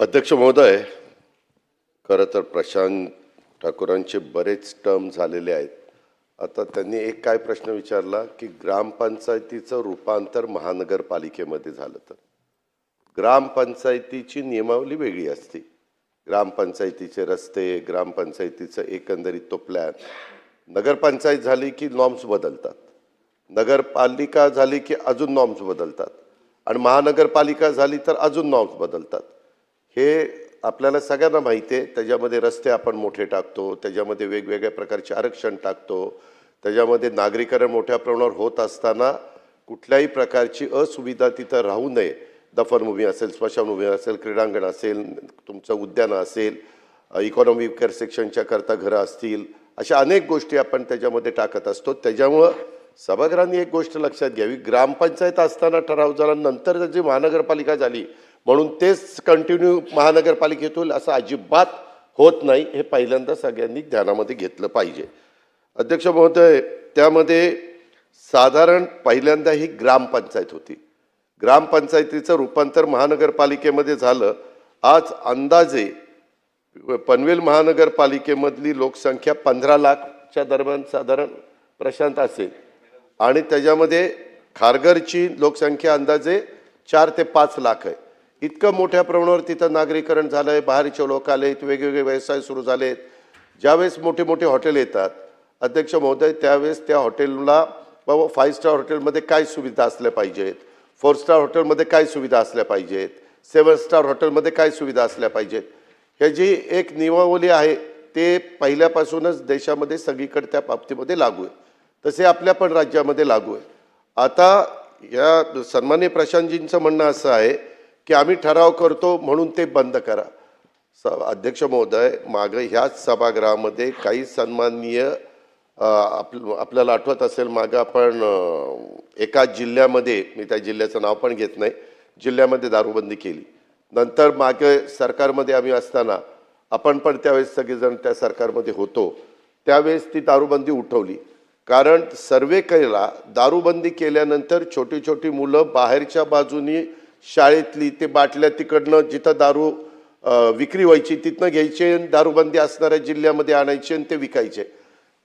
अध्यक्ष महोदय खरं तर प्रशांत ठाकूरांचे बरेच टर्म झालेले आहेत. आता त्यांनी एक काय प्रश्न विचारला की ग्रामपंचायतीचं रूपांतर महानगरपालिकेमध्ये झालं तर. ग्रामपंचायतीची नियमावली वेगळी असते. ग्रामपंचायतीचे रस्ते ग्रामपंचायतीचं एकंदरीत तो प्लॅन नगरपंचायत झाली की नॉर्म्स बदलतात. नगरपालिका झाली की अजून नॉर्म्स बदलतात. आणि महानगरपालिका झाली तर अजून नॉर्म्स बदलतात. हे आपल्याला सगळ्यांना माहिती आहे. त्याच्यामध्ये रस्ते आपण मोठे टाकतो त्याच्यामध्ये वेगवेगळ्या प्रकारचे आरक्षण टाकतो त्याच्यामध्ये नागरीकरण मोठ्या प्रमाणावर होत असताना कुठल्याही प्रकारची असुविधा तिथं राहू नये. दफनभूमी असेल स्मशानभूमी असेल क्रीडांगण असेल तुमचं उद्यान असेल इकॉनॉमी केअर सेक्शनच्या करता घरं असतील अशा अनेक गोष्टी आपण त्याच्यामध्ये टाकत असतो. त्याच्यामुळं सभागृहांनी एक गोष्ट लक्षात घ्यावी. ग्रामपंचायत असताना ठराव झाला नंतर जी महानगरपालिका झाली म्हणून तेच कंटिन्यू महानगरपालिकेत होईल असं अजिबात होत नाही हे पहिल्यांदा सगळ्यांनी ध्यानामध्ये घेतलं पाहिजे. अध्यक्ष महोदय त्यामध्ये साधारण पहिल्यांदा ही ग्रामपंचायत होती. ग्रामपंचायतीचं रूपांतर महानगरपालिकेमध्ये झालं. आज अंदाजे पनवेल महानगरपालिकेमधली लोकसंख्या पंधरा लाखच्या दरम्यान साधारण प्रशांत असेल. आणि त्याच्यामध्ये खारघरची लोकसंख्या अंदाजे चार ते पाच लाख आहे. इतकं मोठ्या प्रमाणावर तिथं नागरीकरण झालं आहे बाहेरचे लोक आलेत वेगवेगळे व्यवसाय सुरू झालेत. ज्यावेळेस मोठे मोठे हॉटेल येतात अध्यक्ष महोदय त्यावेळेस त्या हॉटेलला बाबा फाईव्ह स्टार हॉटेलमध्ये काय सुविधा असल्या पाहिजेत? फोर स्टार हॉटेलमध्ये काय सुविधा असल्या पाहिजेत? सेवन स्टार हॉटेलमध्ये काय सुविधा असल्या पाहिजेत? ह्याची एक नियमावली आहे ते पहिल्यापासूनच देशामध्ये सगळीकडे त्या बाबतीमध्ये लागू आहे. तसे आपल्या पण राज्यामध्ये लागू आहे. आता या सन्मान्य प्रशांतजींचं म्हणणं असं आहे की आम्ही ठराव करतो म्हणून ते बंद करा. स अध्यक्ष महोदय मागं ह्याच सभागृहामध्ये काही सन्माननीय आप आपल्याला आठवत असेल मागं आपण एका जिल्ह्यामध्ये मी त्या जिल्ह्याचं नाव पण घेत नाही जिल्ह्यामध्ये दारूबंदी केली. नंतर मागे सरकारमध्ये आम्ही असताना आपण पण त्यावेळेस सगळेजण त्या सरकारमध्ये होतो त्यावेळेस ती दारूबंदी उठवली. कारण सर्वे केला दारूबंदी केल्यानंतर छोटी छोटी मुलं बाहेरच्या बाजूनी शाळेतली ते बाटल्या तिकडनं जिथं दारू विक्री व्हायची तिथनं घ्यायचे आणि दारूबंदी असणाऱ्या जिल्ह्यामध्ये आणायचे आणि ते विकायचे.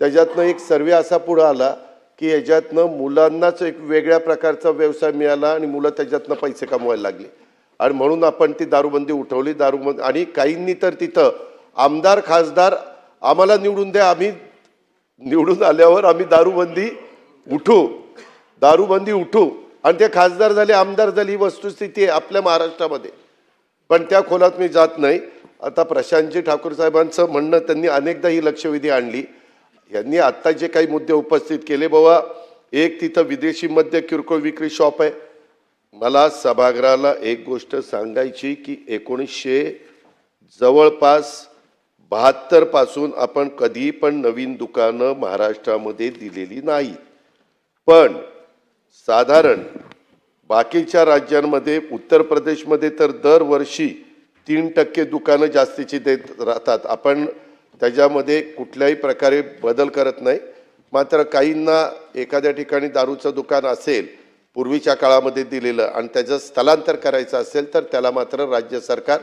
त्याच्यातनं एक सर्वे असा पुढं आला की याच्यातनं मुलांनाच एक वेगळ्या प्रकारचा व्यवसाय मिळाला आणि मुलं त्याच्यातनं पैसे कमवायला लागले. आणि म्हणून आपण ती दारूबंदी उठवली. दारूबंदी आणि काहींनी तर तिथं आमदार खासदार आम्हाला निवडून द्या. आम्ही निवडून आल्यावर आम्ही दारूबंदी उठू. दारूबंदी उठू. आणि ते खासदार झाले आमदार झाली ही वस्तुस्थिती आहे आपल्या महाराष्ट्रामध्ये. पण त्या खोलात मी जात नाही. आता प्रशांतजी ठाकूर साहेबांचं म्हणणं त्यांनी अनेकदा ही लक्षवेधी आणली. यांनी आत्ता जे काही मुद्दे उपस्थित केले बाबा एक तिथं विदेशी मद्य किरकोळ विक्री शॉप आहे. मला सभागृहाला एक गोष्ट सांगायची की एकोणीसशे जवळपास बहात्तरपासून आपण कधी पण नवीन दुकानं महाराष्ट्रामध्ये दिलेली नाही. पण साधारण बाकीच्या राज्यांमध्ये उत्तर प्रदेशमध्ये तर दरवर्षी तीन टक्के दुकानं जास्तीची देत राहतात. आपण त्याच्यामध्ये कुठल्याही प्रकारे बदल करत नाही. मात्र काहींना एखाद्या ठिकाणी दारूचं दुकान असेल पूर्वीच्या काळामध्ये दिलेलं आणि त्याचं स्थलांतर करायचं असेल तर त्याला मात्र राज्य सरकार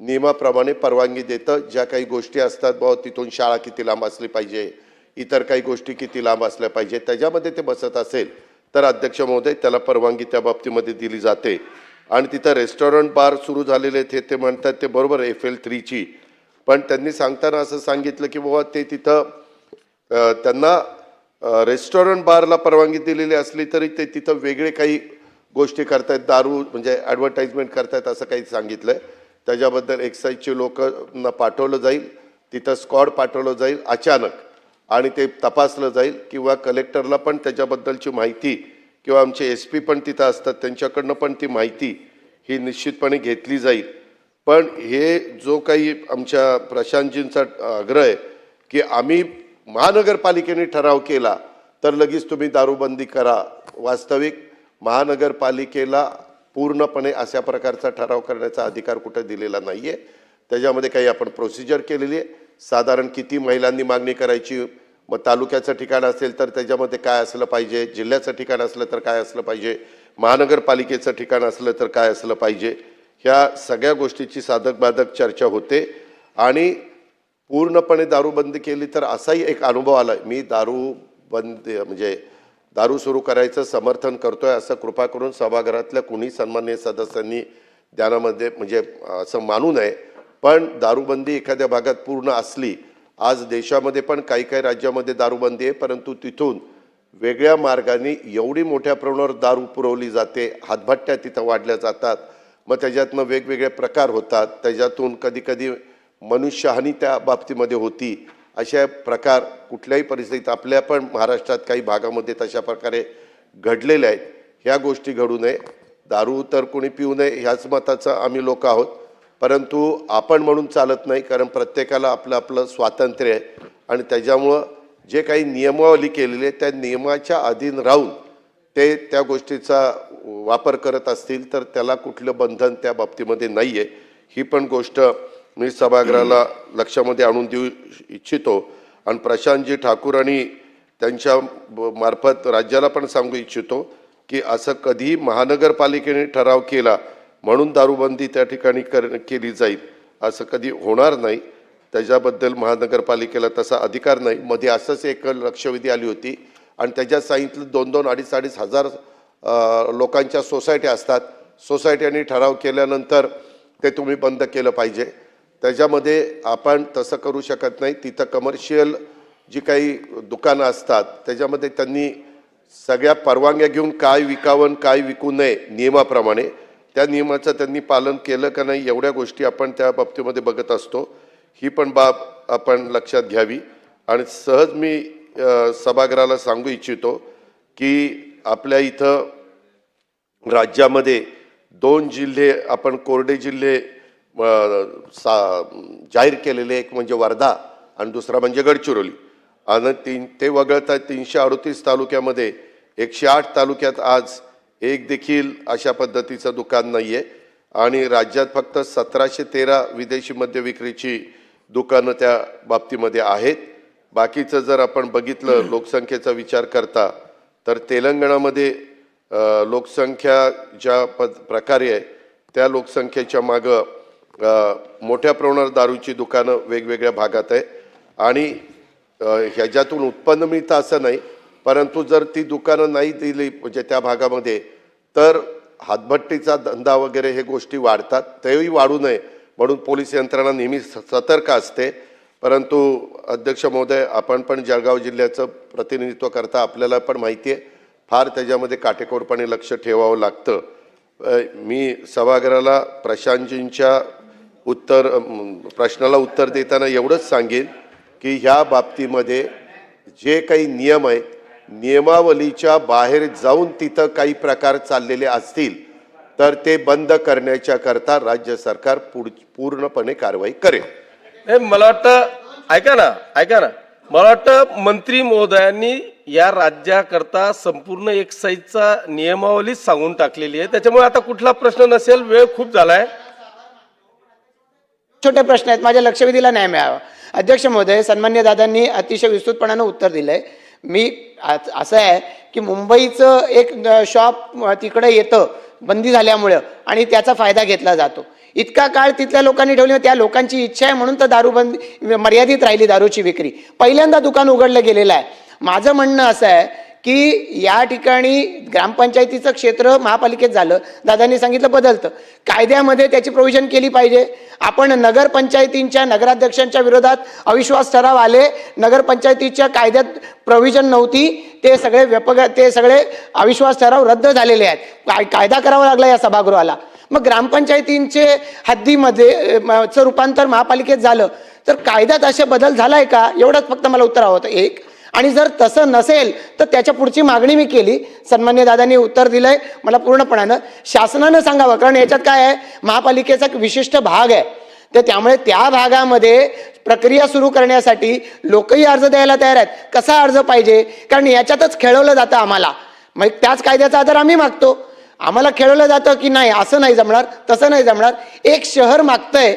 नियमाप्रमाणे परवानगी देतं. ज्या काही गोष्टी असतात बाबा तिथून शाळा किती लांब असली पाहिजे इतर काही गोष्टी किती लांब असल्या पाहिजे त्याच्यामध्ये ते बसत असेल. तर अध्यक्ष महोदय त्याला परवानगी त्या बाबतीमध्ये दिली जाते. आणि तिथं रेस्टॉरंट बार सुरू झालेले आहेत हे ते म्हणतात ते बरोबर एफ एल थ्रीची पण त्यांनी सांगताना असं सांगितलं की बाबा ते तिथं त्यांना रेस्टॉरंट बारला परवानगी दिलेली असली तरी ते तिथं वेगळे काही गोष्टी करतायत दारू म्हणजे ॲडव्हर्टाईजमेंट करतायत असं काही सांगितलं आहे त्याच्याबद्दल एक्साईजचे लोकांना पाठवलं जाईल तिथं स्कॉड पाठवलं जाईल अचानक. आणि ते तपासलं जाईल किंवा कलेक्टरला पण त्याच्याबद्दलची माहिती किंवा आमचे एस पी पण तिथं असतात त्यांच्याकडनं पण ती माहिती ही निश्चितपणे घेतली जाईल. पण हे जो काही आमच्या प्रशांतजींचा आग्रह आहे की आम्ही महानगरपालिकेने ठराव केला तर लगेच तुम्ही दारूबंदी करा. वास्तविक महानगरपालिकेला पूर्णपणे अशा प्रकारचा ठराव करण्याचा अधिकार कुठं दिलेला नाही आहे त्याच्यामध्ये काही आपण प्रोसिजर केलेली आहे. साधारण किती महिलांनी मागणी करायची? मग तालुक्याचं ठिकाण असेल तर त्याच्यामध्ये काय असलं पाहिजे? जिल्ह्याचं ठिकाण असलं तर काय असलं पाहिजे? महानगरपालिकेचं ठिकाण असलं तर काय असलं पाहिजे? ह्या सगळ्या गोष्टीची साधक बाधक चर्चा होते. आणि पूर्णपणे दारूबंदी केली तर असाही एक अनुभव आला मी दारू बंद म्हणजे दारू सुरू करायचं समर्थन करतोय असं कृपा करून सभागृहातल्या कुणी सन्माननीय सदस्यांनी ध्यानामध्ये म्हणजे असं मानू नये. पण दारूबंदी एखाद्या भागात पूर्ण असली आज देशामध्ये पण काही काही राज्यामध्ये दारूबंदी आहे परंतु तिथून वेगळ्या मार्गाने एवढी मोठ्या प्रमाणावर दारू पुरवली जाते हातभट्ट्या तिथं वाढल्या जातात मग त्याच्यातनं वेगवेगळे प्रकार होतात त्याच्यातून कधीकधी मनुष्यहानी त्या बाबतीमध्ये होती अशा प्रकार कुठल्याही परिस्थितीत आपल्या पण महाराष्ट्रात काही भागामध्ये तशा प्रकारे घडलेल्या आहेत. ह्या गोष्टी घडू नये. दारू तर कोणी पिऊ नये ह्याच मताचं आम्ही लोक आहोत. परंतु आपण म्हणून चालत नाही कारण प्रत्येकाला आपलं आपलं स्वातंत्र्य आहे. आणि त्याच्यामुळं जे काही नियमावली केलेली आहे त्या नियमाच्या अधीन राहून ते त्या गोष्टीचा वापर करत असतील तर त्याला कुठलं बंधन त्या बाबतीमध्ये नाही आहे ही पण गोष्ट मी सभागृहाला लक्षामध्ये आणून देऊ इच्छितो. आणि प्रशांतजी ठाकूर आणि त्यांच्या ब- मार्फत राज्याला पण सांगू इच्छितो की असं कधीही महानगरपालिकेने ठराव केला म्हणून दारूबंदी त्या ठिकाणी कर केली जाईल. असं कधी होणार नाही. त्याच्याबद्दल महानगरपालिकेला तसा अधिकार नाही. मध्ये असंच एक लक्षवेधी आली होती. आणि त्याच्यात सांगितलं दोन दोन अडीच अडीच हजार लोकांच्या सोसायट्या असतात. सोसायट्यांनी ठराव केल्यानंतर ते तुम्ही बंद केलं पाहिजे. त्याच्यामध्ये आपण तसं करू शकत नाही. तिथं कमर्शियल जी काही दुकानं असतात त्याच्यामध्ये त्यांनी सगळ्या परवानग्या घेऊन काय विकावं काय विकू नये नियमाप्रमाणे त्या नियमाचं त्यांनी पालन केलं का नाही एवढ्या गोष्टी आपण त्या बाबतीमध्ये बघत असतो. ही पण बाब आपण लक्षात घ्यावी. आणि सहज मी सभागृहाला सांगू इच्छितो की आपल्या इथं राज्यामध्ये दोन जिल्हे आपण कोरडे जिल्हे सा जाहीर केलेले एक म्हणजे वर्धा आणि दुसरा म्हणजे गडचिरोली. आणि तीन ते वगळता तीनशे अडतीस तालुक्यामध्ये एकशे आठ तालुक्यात आज एक देखील अशा पद्धतीचं दुकान नाही आहे आणि राज्यात फक्त सतराशे तेरा विदेशी मद्य विक्रीची दुकानं त्या बाबतीमध्ये आहेत. बाकीचं जर आपण बघितलं लोकसंख्येचा विचार करता तर तेलंगणामध्ये लोकसंख्या ज्या पद प्रकारे आहे त्या लोकसंख्येच्या मागं मोठ्या प्रमाणावर दारूची दुकानं वेगवेगळ्या भागात आहे. आणि ह्याच्यातून उत्पन्न मिळतं असं नाही परंतु जर ती दुकानं नाही दिली म्हणजे त्या भागामध्ये तर हातभट्टीचा धंदा वगैरे हे गोष्टी वाढतात. तेही वाढू नये म्हणून पोलीस यंत्रणा नेहमी स- सतर्क असते. परंतु अध्यक्ष महोदय आपण पण जळगाव जिल्ह्याचं प्रतिनिधित्व करता आपल्याला पण माहिती आहे. फार त्याच्यामध्ये काटेकोरपणे लक्ष ठेवावं लागतं. मी सभागृहाला प्रशांतजींच्या उत्तर प्रश्नाला उत्तर देताना एवढंच सांगेन की ह्या बाबतीमध्ये जे काही नियम आहेत नियमावलीच्या बाहेर जाऊन तिथं काही प्रकार चाललेले असतील तर ते बंद करण्याच्या करता राज्य सरकार पुढ पूर्णपणे कारवाई करेल. मला वाटतं ऐका ना ऐका ना. मला वाटतं मंत्री महोदयांनी या राज्याकरता संपूर्ण एक्साईजचा नियमावलीच सांगून टाकलेली आहे. त्याच्यामुळे आता कुठला प्रश्न नसेल वेळ खूप झालाय. छोटे प्रश्न आहेत. माझ्या लक्षवेधीला न्याय मिळावा. अध्यक्ष महोदय सन्मान्य दादांनी अतिशय विस्तृतपणानं उत्तर दिलंय. मी असं आहे की मुंबईचं एक शॉप तिकडं तिकडे येतं बंदी झाल्यामुळं आणि त्याचा फायदा घेतला जातो. इतका काळ तिथल्या लोकांनी ठेवली त्या लोकांची इच्छा आहे म्हणून तर दारूबंदी मर्यादित राहिली दारूची विक्री. पहिल्यांदा दुकान उघडलं गेलेलं आहे. माझं म्हणणं असं आहे की या ठिकाणी ग्रामपंचायतीचं क्षेत्र महापालिकेत झालं. दादांनी सांगितलं बदलतं. कायद्यामध्ये त्याची प्रोव्हिजन केली पाहिजे. आपण नगरपंचायतींच्या नगराध्यक्षांच्या विरोधात अविश्वास ठराव आले. नगरपंचायतीच्या कायद्यात प्रोव्हिजन नव्हती. ते सगळे व्यपग ते सगळे अविश्वास ठराव रद्द झालेले आहेत. काय कायदा करावा लागला या सभागृहाला? मग ग्रामपंचायतींचे हद्दीमध्ये चं रूपांतर महापालिकेत झालं. तर कायद्यात असे बदल झालाय का? एवढंच फक्त मला उत्तर हवं होतं. एक आणि जर तसं नसेल तर त्याच्या पुढची मागणी मी केली. सन्मान्य दादांनी उत्तर दिलं आहे मला पूर्णपणानं शासनानं सांगावं कारण याच्यात काय आहे? महापालिकेचा एक विशिष्ट भाग आहे. तर त्यामुळे त्या भागामध्ये प्रक्रिया सुरू करण्यासाठी लोकही अर्ज द्यायला तयार आहेत. कसा अर्ज पाहिजे? कारण याच्यातच खेळवलं जातं आम्हाला. मग त्याच कायद्याचा आधार आम्ही मागतो. आम्हाला खेळवलं जातं की नाही असं नाही जमणार तसं नाही जमणार. एक शहर मागतंय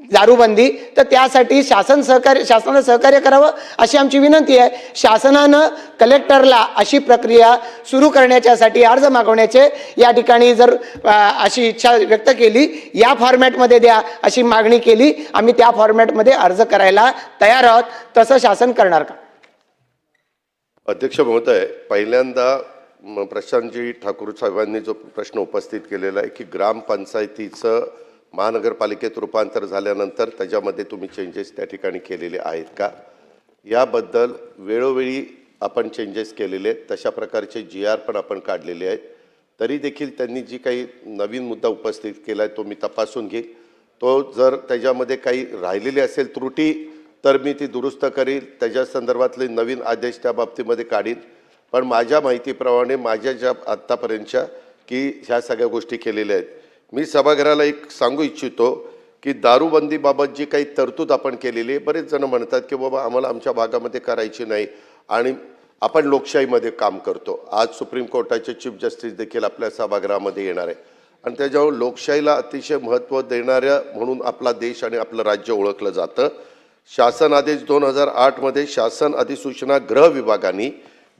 दारूबंदी तर त्यासाठी शासन सहकार्य शासनानं सहकार्य करावं अशी आमची विनंती आहे. शासनानं कलेक्टरला अशी प्रक्रिया सुरू करण्याच्यासाठी अर्ज मागवण्याचे या ठिकाणी जर अशी इच्छा व्यक्त केली या फॉर्मॅटमध्ये द्या अशी मागणी केली आम्ही त्या फॉर्मॅटमध्ये अर्ज करायला तयार आहोत. तसं शासन करणार का? अध्यक्ष महोदय पहिल्यांदा प्रशांतजी ठाकूर साहेबांनी जो प्रश्न उपस्थित केलेला आहे की ग्रामपंचायतीचं महानगरपालिकेत रूपांतर झाल्यानंतर त्याच्यामध्ये तुम्ही चेंजेस त्या ठिकाणी केलेले आहेत का? याबद्दल वेळोवेळी आपण चेंजेस केलेले आहेत. तशा प्रकारचे जी आर पण आपण काढलेले आहेत. तरी देखील त्यांनी जी काही नवीन मुद्दा उपस्थित केला आहे तो मी तपासून घेईल तो जर त्याच्यामध्ये काही राहिलेली असेल त्रुटी तर मी ती दुरुस्त करील त्याच्या संदर्भातले नवीन आदेश त्या बाबतीमध्ये काढीन. पण माझ्या माहितीप्रमाणे माझ्या ज्या आत्तापर्यंतच्या की ह्या सगळ्या गोष्टी केलेल्या आहेत मी सभागृहाला एक सांगू इच्छितो की दारूबंदीबाबत जी काही तरतूद आपण केलेली आहे बरेच जण म्हणतात की बाबा आम्हाला आमच्या भागामध्ये करायची नाही आणि आपण लोकशाहीमध्ये काम करतो. आज सुप्रीम कोर्टाचे चीफ जस्टिस देखील आपल्या सभागृहामध्ये येणार आहे. आणि त्याच्यावर लोकशाहीला अतिशय महत्त्व देणाऱ्या म्हणून आपला देश आणि आपलं राज्य ओळखलं जातं. शासन आदेश दोन हजार आठमध्ये शासन अधिसूचना गृह विभागाने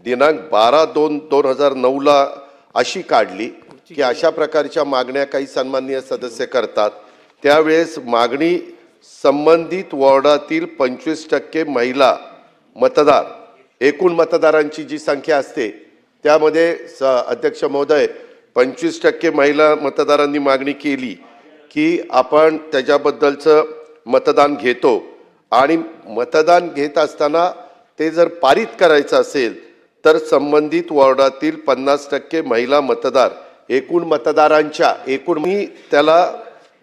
दिनांक बारा दोन दोन हजार नऊला अशी काढली. की अशा प्रकारच्या मागण्या काही सन्माननीय सदस्य करतात. त्यावेळेस मागणी संबंधित वॉर्डातील पंचवीस टक्के महिला मतदार एकूण मतदारांची जी संख्या असते त्यामध्ये स अध्यक्ष महोदय पंचवीस टक्के महिला मतदारांनी मागणी केली की आपण त्याच्याबद्दलचं मतदान घेतो. आणि मतदान घेत असताना ते जर पारित करायचं असेल तर संबंधित वॉर्डातील पन्नास टक्के महिला मतदार एकूण मतदारांच्या एकूण मी त्याला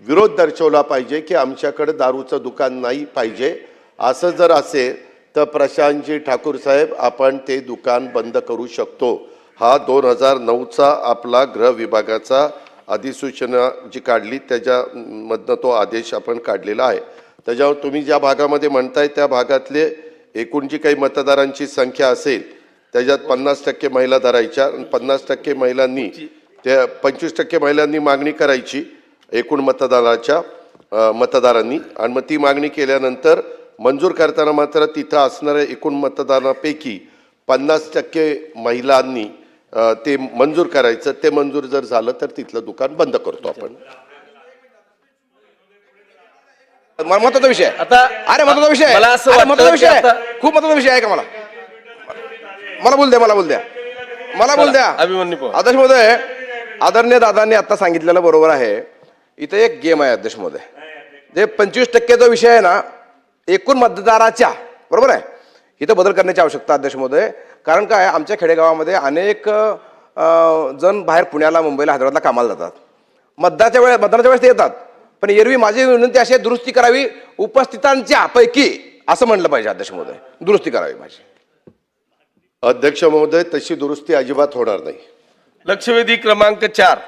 विरोध दर्शवला पाहिजे की आमच्याकडे दारूचं दुकान नाही पाहिजे. असं जर असेल तर प्रशांतजी ठाकूर साहेब आपण ते दुकान बंद करू शकतो. हा दोन हजार नऊचा आपला गृह विभागाचा अधिसूचना जी काढली त्याच्यामधनं तो आदेश आपण काढलेला आहे. त्याच्यावर तुम्ही ज्या भागामध्ये म्हणताय त्या भागातले एकूण जी काही मतदारांची संख्या असेल त्याच्यात पन्नास टक्के महिला धरायच्या आणि पन्नास टक्के महिलांनी त्या पंचवीस टक्के महिलांनी मागणी करायची एकूण मतदाराच्या अ, मतदारांनी. आणि मग ती मागणी केल्यानंतर मंजूर करताना मात्र तिथं असणाऱ्या एकूण मतदारापैकी पन्नास टक्के महिलांनी ते मंजूर करायचं. ते मंजूर जर झालं तर तिथलं दुकान बंद करतो आपण. महत्त्वाचा विषय. आता अरे महत्त्वाचा विषय. मला असं महत्त्वाचा विषय. खूप महत्त्वाचा विषय आहे का मला? मला बोल द्या मला बोल द्या. मला बोल द्या. अभिमन्यू. अध्यक्ष महोदय आदरणीय दादांनी आता सांगितलेलं बरोबर आहे. इथे एक गेम आहे अध्यक्ष महोदय जे पंचवीस टक्के जो विषय आहे ना एकूण मतदाराच्या बरोबर आहे? इथं बदल करण्याची आवश्यकता अध्यक्ष महोदय कारण काय आमच्या खेडेगावामध्ये अनेक जण बाहेर पुण्याला मुंबईला हैदराबादला कामाला जातात. मतदाच्या वेळेस मतदानाच्या वेळेस ते येतात. पण एरवी माझी विनंती अशी आहे, दुरुस्ती करावी. उपस्थितांच्या पैकी असं म्हणलं पाहिजे अध्यक्ष महोदय दुरुस्ती करावी माझी. अध्यक्ष महोदय तशी दुरुस्ती अजिबात होणार नाही. लक्षवेधी क्रमांक चार.